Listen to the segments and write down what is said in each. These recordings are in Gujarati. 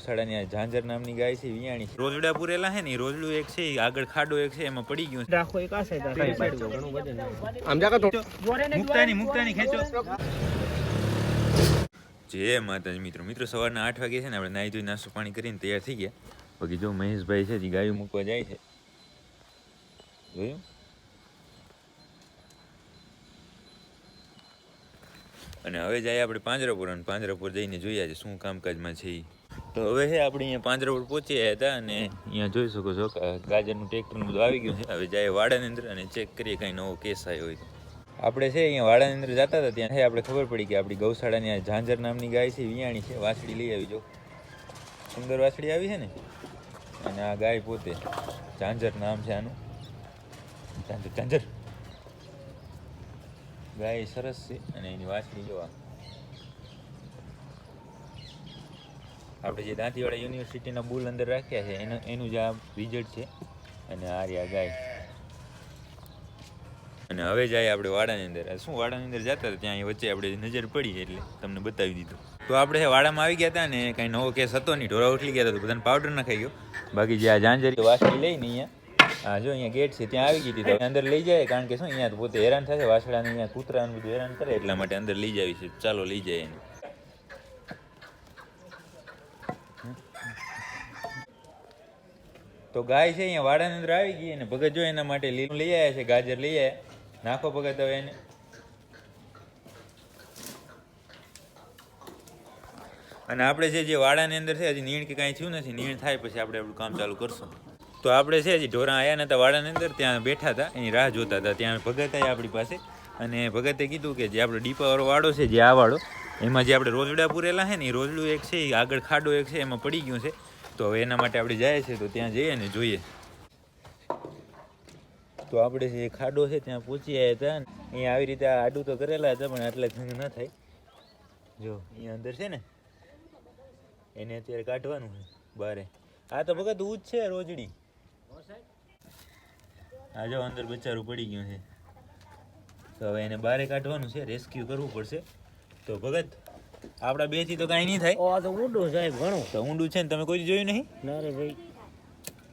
ઝાંઝર નામની ગાય છે વિયાણી રોજડા પૂરેલા છે ને રોજડું એક છે આગળ ખાડો એક છે એમાં પડી ગયું રાખો એક આ સાઈડ ઘણું વજન આમ જાકા તો. મુક્તાની મુક્તાની ખેંચો. જય માતાજી મિત્રો. મિત્રો સવારના આઠ વાગે છે ને આપણે નાહી ધોઈ નાસ્તો પાણી કરીને તૈયાર થઈ ગયા. બાકી જો મહેશભાઈ છે જે ગાયું મૂકવા જાય છે. જોયું? અને હવે જાય આપણે પાંજરાપુર અને પાંજરાપુર જઈને જોઈએ છે શું કામકાજમાં છે ઈ. તો હવે છે, આપણે અહીંયા પાંજરાપુર પહોંચી પહોંચ્યા હતા અને અહીંયા જોઈ શકો છો કે ગાજરનું ટ્રેક્ટરનું બધું આવી ગયું છે. હવે જાય વાડાની અંદર અને ચેક કરીએ કાંઈ નવો કેસ આવ્યો હોય આપણે છે, અહીંયા વાડાની અંદર જતા હતા ત્યાં. આપણે ખબર પડી કે આપણી ગૌશાળાની આ ઝાંઝર નામની ગાય છે, વિયાણી છે, વાછડી લઈ આવી, જો. સુંદર વાછડી આવી છે ને? અને આ ગાય પોતે. ઝાંઝર નામ છે આનું. ઝાંઝર ઝાંઝર. ગાય સરસ છે અને એની વાછડી જોવા આપણે જે દાંતીવાડા યુનિવર્સિટીના બુલ અંદર રાખ્યા છે, એનું એનું જ આ રિઝલ્ટ છે અને આર્યા ગાય. અને હવે જાય આપણે વાડાની અંદર. શું વાડાની અંદર જતા હતા? ત્યાં વચ્ચે આપણે નજર પડી એટલે તમને બતાવી દીધું. તો આપણે વાડામાં આવી ગયા હતા ને કાંઈ નવો કેસ હતો નહીં. ઢોરા ઉઠલી ગયા હતા તો બધાને પાવડર નખાઈ ગયો. બાકી જે આ જાંજરી વાસળી લઈને અહીંયા હા જો અહીંયા ગેટ છે, ત્યાં આવી ગઈ હતી અંદર લઈ જાય, કારણ કે શું, અહીંયા પોતે હેરાન થશે વાસળાને અહીંયા કૂતરાને બધું હેરાન કરે એટલા માટે અંદર લઈ જાવી છે. ચાલો લઈ જાય એને. તો ગાય છે અહીંયા વાડાની અંદર આવી ગઈ અને ભગત જો એના માટે લીલું લઈ આવ્યા છે, ગાજર લઈ આવ્યા. નાખો ભગત હવે એને. અને આપણે છે જે વાડાની અંદર છે, હજી નીણ કે કાંઈ થયું નથી, નીણ થાય પછી આપણે આપણું કામ ચાલુ કરશું. તો આપણે છે હજી ઢોરા આવ્યા નતા વાડાની અંદર, ત્યાં બેઠા હતા એની રાહ જોતા હતા. ત્યાં ભગત આવ્યા આપણી પાસે અને ભગતે કીધું કે જે આપણો ડીપાવાળો વાડો છે, જે આ વાડો, એમાં જે આપણે રોજડા પૂરેલા છે ને, એ રોજડું એક છે, એ આગળ ખાડો એક છે, એમાં પડી ગયું છે. તો હવે એના માટે આપણે જાય છે તો ત્યાં જઈએ ને જોઈએ. તો આપણે જે ખાડો છે ત્યાં પહોંચી આવ્યા હતા અહીંયા આવી રીતે આડું તો કરેલા હતા પણ આટલા ઘણ ન થાય. જો, અહીંયા અંદર છે ને, એને અત્યારે કાઢવાનું છે બારે. આ તો ભગત ઉજ છે રોજડી. આ જો અંદર બચારું પડી ગયું છે. તો હવે એને બારે કાઢવાનું છે રેસ્ક્યુ કરવું પડશે. તો ભગત આપણા બેથી તો કાંઈ નહીં થાય. આ તો ઊંડું સાહેબ ઘણું. તો ઊંડું છે ને તમે કોઈ જોયું નહીં? ના રે ભાઈ.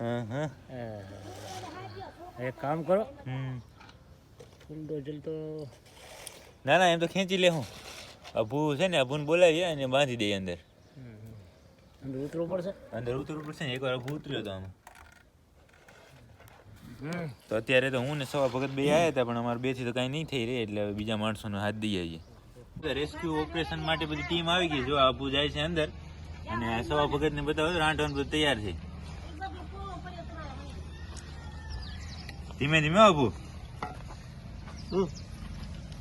હા હા. એક કામ કરો. ઊંડો જલતો ના ના એમ તો ખેંચી લે હું અભુ છે ને અભુને બોલાવીએ અને બાંધી દઈએ અંદર. અંદર ઉતરવું પડશે? અંદર ઉતરવું પડશે ને એકવાર અભુ ઉતર્યો તો આમાં. તો અત્યારે તો હું ને સવા ભગત બે આવ્યા હતા પણ અમારે બેથી તો કાંઈ નહીં થઈ રહે એટલે હવે બીજા માણસોને હાથ દઈ આવીએ રેસ્ક્યુ ઓપરેશન માટે બધી ટીમ આવી ગઈ જો આ જાય છે અંદર અને સવા ભગત ને બતાવો રાંધવાનું બધું તૈયાર છે. ધીમે ધીમે અભુ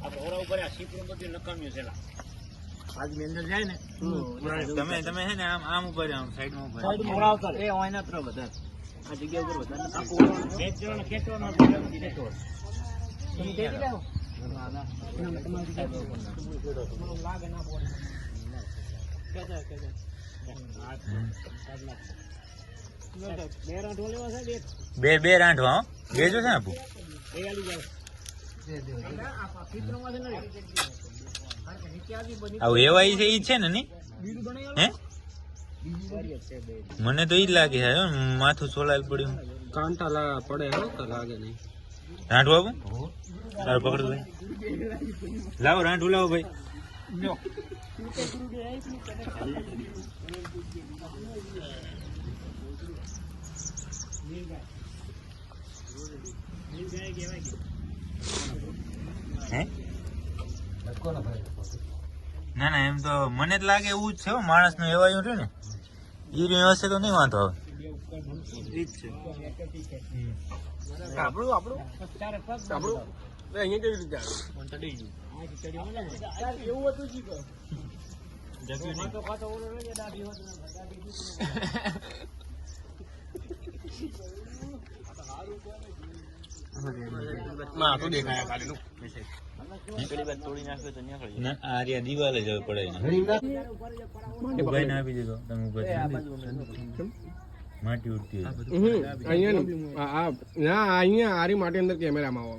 આ ઘોડા ઉપર આ સીપરું બધું નકામ્યું છે લા. આજ મેં અંદર જાય ને તમે તમે છે ને આમ આમ ઉપર આમ સાઈડમાં આવતા એ હોય ના બધા આ જગ્યા ઉપર બધા નથી. ખેંચવાનો છે, બે જણ ખેંચવાનો. ના, ના. ના. ના. બે બે રાંઠવા બે જો છે ને અભુ એ આલી જાવ આ ચિત્રમાં છે ને રે. કારણ કે નીચે આવી એવા છે ઈ છે ને નહીં હે મને તો ઈ જ લાગે છે માથું સોલાલ પડ્યું કાંટા પડે તો લાગે નહીં રાંઠું બાબુ સારું પકડ ભાઈ. લાવો રાંઠું લાવો ભાઈ. ના ના, એમ તો મને જ લાગે એવું જ છે માણસનું એવાયું છે ને. એ હશે તો નહીં વાંધો આવે. આપણું આપણું? પડે પગ આપણું અહીંયા કેવી રીતે આવે? ચડી મળે એવું હતું જી કહો. ખાતો ખાતો ઓલો રહી જાય, દાઢી હોત ને, દાઢી દુખે. માથું દેખાય ખાલી ના. આ રહ્યા દિવાલે જ હવે પડાય ને આપી દીધો. તમે માટી ઉડતી અહીંયા આ આ- ના અહીંયા આરી માટી અંદર કેમેરામાં આવો.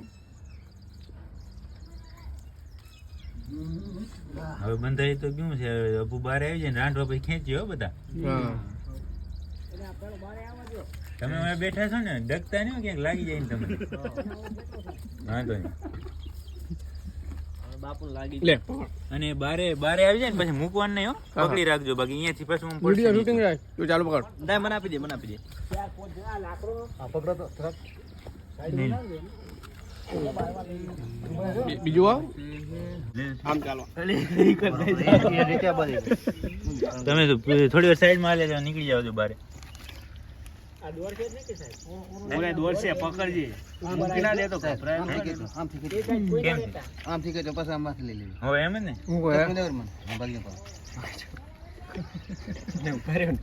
હવે બંધાઈ તો કેવું છે? અબુ બારે આવી જાય રાંડવા પછી ખેંચ્યો બધા. તમે બેઠા છો ને ડગતા નહીં ક્યાંક લાગી જાય ને તમને. વાંધો નહીં. બાપુ લાગી લે. અને બારે બારે આવી જાય ને પછી મૂકવાનું નહીં હો. પકડી રાખજો બાકી અહીંયાથી પાછું હું વીડિયો શૂટિંગ રાખ. તું ચાલુ પકડ. દે મને આપી દે મને આપી દે બીજું આવ. આમ ચાલો. તમે તો થોડી વાર સાઈડમાં હાલે નીકળી જાવ છો બારે. ઓરે દોર પકડજે. મૂકી દે. તો કેમ? આમથી કહેતો પછી આમાંથી લઈ લેવી હવે એમ ને? હું કહે? મને. ભાગ્ય પર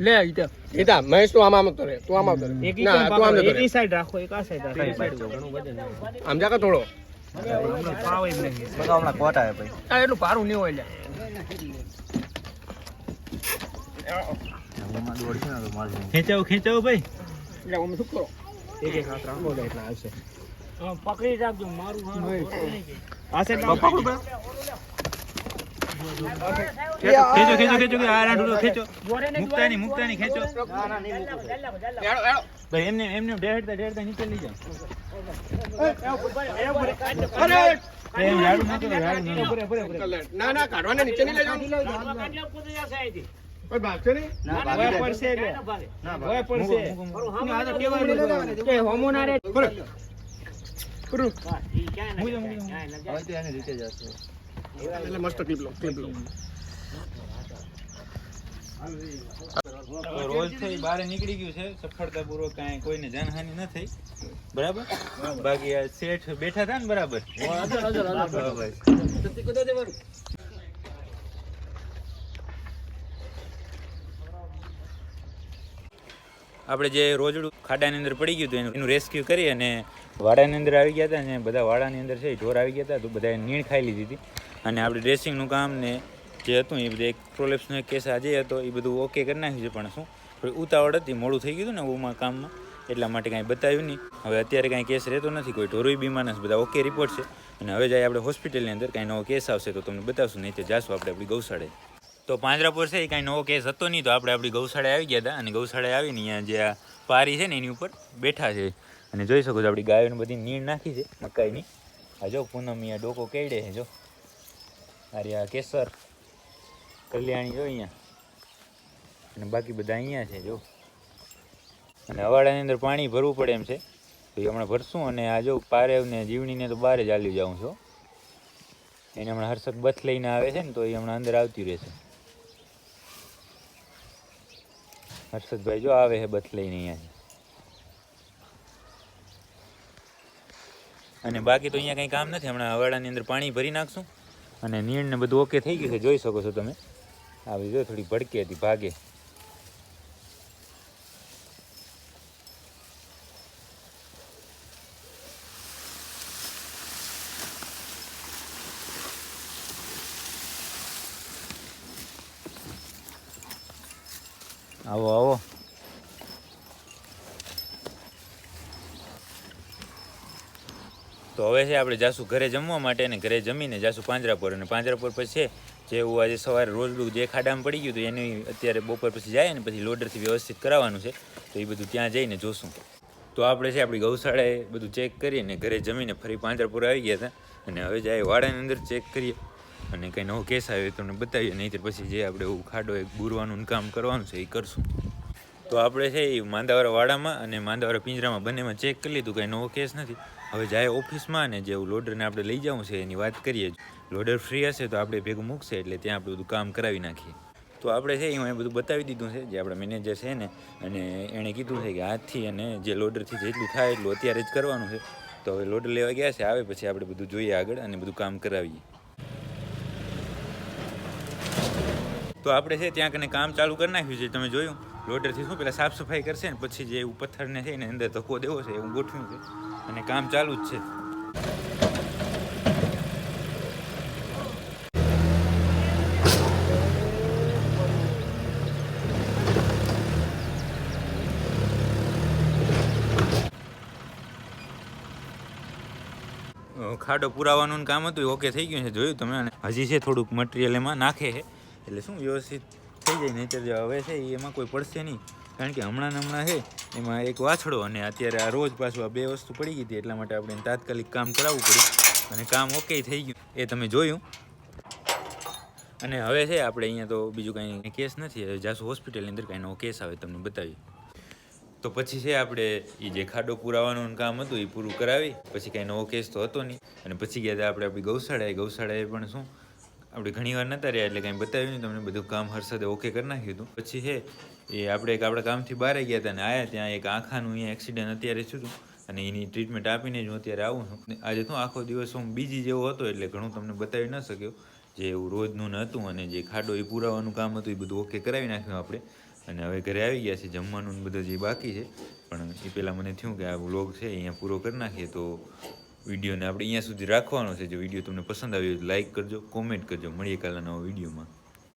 લે ઈતા ઈતા મહેશ તું આમ આમ તો રે તું આમ આવતો રે. ના તું આમ જતો રે. સાઈડ રાખો એક આ સાઈડ રાખો. ઘણું વજન આમ જા કે થોડો. પાવે જ નહીં હમણાં કોટ આવે ભાઈ આ એટલું પારું નહીં હોય ખેંચાવો ખેંચાવો ભાઈ. એટલે અમે શું કરો? એક એક હાથ રાખો એટલે આવશે. પકડી રાખજો મારું આ સાઈડ ખેંચો ખેંચો ખેંચો કે આ રાંધુડો ખેંચો. મુકતા નહીં મુકતા નહીં ખેંચો ભાઈ એમને એમને ઢેરતા ડેડતા નીચે લઈ જાઓ. ના ના કાઢવાને નીચે નહીં લઈ જાઓ. કોઈ ભાગશે નહીં? પડશે એટલે હોય પડશે મૂકો, મૂકો. આ તો કેવાનું કે હોમો ના રે કરો. કરો. મૂકો, મૂકો. હવે તો એની રીતે જશે એટલે મસ્ત ટીપ લો ટીપ લો. તો રોજ થઈ બારે નીકળી ગયું છે. સફળતાપૂર્વક કાંઈ કોઈને જાનહાનિ ન થઈ. બરાબર? બાકી આ શેઠ બેઠા હતા ને બરાબર? આપણે જે રોજડું ખાડાની અંદર પડી ગયું હતું, એનું રેસ્ક્યુ કરી અને વાડાની અંદર આવી ગયા હતા અને બધા વાડાની અંદર છે ઢોર આવી ગયા હતા, તો બધાએ નીણ ખાઈ લીધી હતી. અને આપણે ડ્રેસિંગનું કામ ને જે હતું, એ બધું એક પ્રોલેપ્સનો કેસ આજે હતો, એ બધું ઓકે કરી નાખ્યું છે, પણ શું? થોડી ઉતાવળ હતી, મોડું થઈ ગયું હતું ને ઓમાં કામમાં, એટલા માટે કાંઈ બતાવ્યું નહીં. હવે અત્યારે કાંઈ કેસ રહેતો નથી, કોઈ ઢોરોય બીમાર નથી, બધા ઓકે રિપોર્ટ છે. અને હવે જાય આપણે હોસ્પિટલની અંદર, કાંઈ નવો કેસ આવશે તો તમને બતાવશું, નહીં તો જાશું આપણે આપણી ગૌશાળાએ તો પાંજરાપુર છે, એ કાંઈ નવો કેસ હતો નહીં, તો આપણે આપણી ગૌશાળાએ આવી ગયા હતા અને ગૌશાળાએ આવીને અહીંયા જે આ પારી છે ને, એની ઉપર બેઠા છે. અને જોઈ શકો છો, આપણી ગાયોને બધી નીણ નાખી છે, મકાઈની. આ જો પૂનમ અહીંયા ડોકો કેડે છે, જો. અરે આ કેસર, કલ્યાણી જો અહીંયા. અને બાકી બધા અહીંયા છે, જો. અને અવાડાની અંદર પાણી ભરવું પડે એમ છે. તો એ હમણાં ભરશું અને આ જો પારેવ ને જીવણીને તો બહાર જ હાલી જાઉં છું. એને હમણાં હર્ષદ બથ લઈને આવે છે ને, તો એ હમણાં અંદર આવતી રહેશે. હર્ષદભાઈ જો આવે છે બથ લઈને અહીંયા અને બાકી તો અહીંયા કંઈ કામ નથી હમણાં હવાડાની અંદર પાણી ભરી નાખશું. અને નીણ ને બધું ઓકે થઈ ગયું છે જોઈ શકો છો તમે. આવી જો થોડી ભડકી હતી ભાગે આવો આવો તો હવે છે, આપણે જાશું ઘરે જમવા માટે અને ઘરે જમીને જાશું પાંજરાપોર અને પાંજરાપોર પછી છે, જે એવું આજે સવારે રોજડું જે ખાડામાં પડી ગયું હતું, એની અત્યારે બપોર પછી જાય ને પછી લોડરથી વ્યવસ્થિત કરાવવાનું છે, તો એ બધું ત્યાં જઈને જોશું. તો આપણે છે, આપણી ગૌશાળાએ બધું ચેક કરીને ઘરે જમીને ફરી પાંજરાપુર આવી ગયા હતા. અને હવે જાય વાડાની અંદર ચેક કરીએ અને કંઈ નવો કેસ આવ્યો તો તમને બતાવીએ, નહીંતર પછી જે આપણે એવું ખાડો એક બુરવાનું કામ કરવાનું છે, એ કરશું. તો આપણે છે, એ માંદાવાળા વાડામાં અને માંદાવાળા પિંજરામાં બંનેમાં ચેક કરી લીધું, કંઈ નવો કેસ નથી. હવે જાય ઓફિસમાં ને જે લોડરને આપણે લઈ જવું છે, એની વાત કરીએ. લોડર ફ્રી હશે તો આપણે ભેગું મૂકશે એટલે ત્યાં આપણે બધું કામ કરાવી નાખીએ. તો આપણે છે, એમાં બધું બતાવી દીધું છે, જે આપણા મેનેજર છે ને, અને એણે કીધું છે કે હાથથી અને જે લોડરથી જેટલું થાય એટલું અત્યારે જ કરવાનું છે. તો હવે લોડર લેવા ગયા છે, આવે પછી આપણે બધું જોઈએ આગળ અને બધું કામ કરાવીએ. તો આપણે છે ત્યાં કને કામ ચાલુ કરી નાખ્યું છે, તમે જોયું? લોટરથી શું પેલા સાફ સફાઈ કરશે ને, પછી જે એવું પથ્થરને છે ને અંદર ધક્કો દેવો છે, એવું ગોઠવ્યું છે. અને કામ ચાલુ જ છે. ખાડો પુરાવાનું કામ હતું ઓકે થઈ ગયું છે, જોયું તમે? હજી છે થોડુંક મટીરિયલ એમાં નાખે છે. એટલે શું વ્યવસ્થિત થઈ જાય, નહીંતર જે હવે છે એમાં કોઈ પડશે નહીં. કારણ કે હમણાં હમણાં છે, એમાં એક વાછડો અને અત્યારે આ રોજ પાછું આ બે વસ્તુ પડી ગઈ હતી, એટલા માટે આપણે તાત્કાલિક કામ કરાવવું પડ્યું. અને કામ ઓકે થઈ ગયું. એ તમે જોયું. અને હવે છે, આપણે અહીંયા તો બીજું કાંઈ કેસ નથી. હવે જાસુ હોસ્પિટલની અંદર કાંઈ કેસ આવે તમને બતાવી તો પછી છે, આપણે એ જે ખાડો પુરાવાનું કામ હતું એ પૂરું કરાવી. પછી કાંઈ નવો કેસ તો હતો નહીં. અને પછી ગયા હતા આપણે આપણી ગૌશાળાએ. ગૌશાળાએ પણ શું આપણે ઘણી વાર નતા રહ્યા એટલે કાંઈ બતાવ્યું નહીં. તમને બધું કામ હર્ષદે ઓકે કરી નાખ્યું હતું. પછી હે, એ આપણે એક આપણા કામથી બહાર ગયા હતા અને આયા ત્યાં એક આંખાનું અહીંયા એક્સિડન્ટ અત્યારે થયું હતું અને એની ટ્રીટમેન્ટ આપીને જ હું અત્યારે આવું છું. આજે શું આખો દિવસ હું બીજી જેવો હતો એટલે ઘણું તમને બતાવી ન શક્યો જે એવું રોજનું હતું અને જે ખાડો એ પુરાવાનું કામ હતું એ બધું ઓકે કરાવી નાખ્યું આપણે. અને હવે ઘરે આવી ગયા છે જમવાનું બધું જે બાકી છે. પણ એ પહેલાં મને થયું કે આ વ્લોગ છે અહીંયા પૂરો કરી નાખીએ તો વિડીયોને આપણે અહીંયા સુધી રાખવાનો છે. જો વીડિયો તમને પસંદ આવ્યો લાઇક કરજો કોમેન્ટ કરજો. મળીએ કાલના નવા વિડીયોમાં.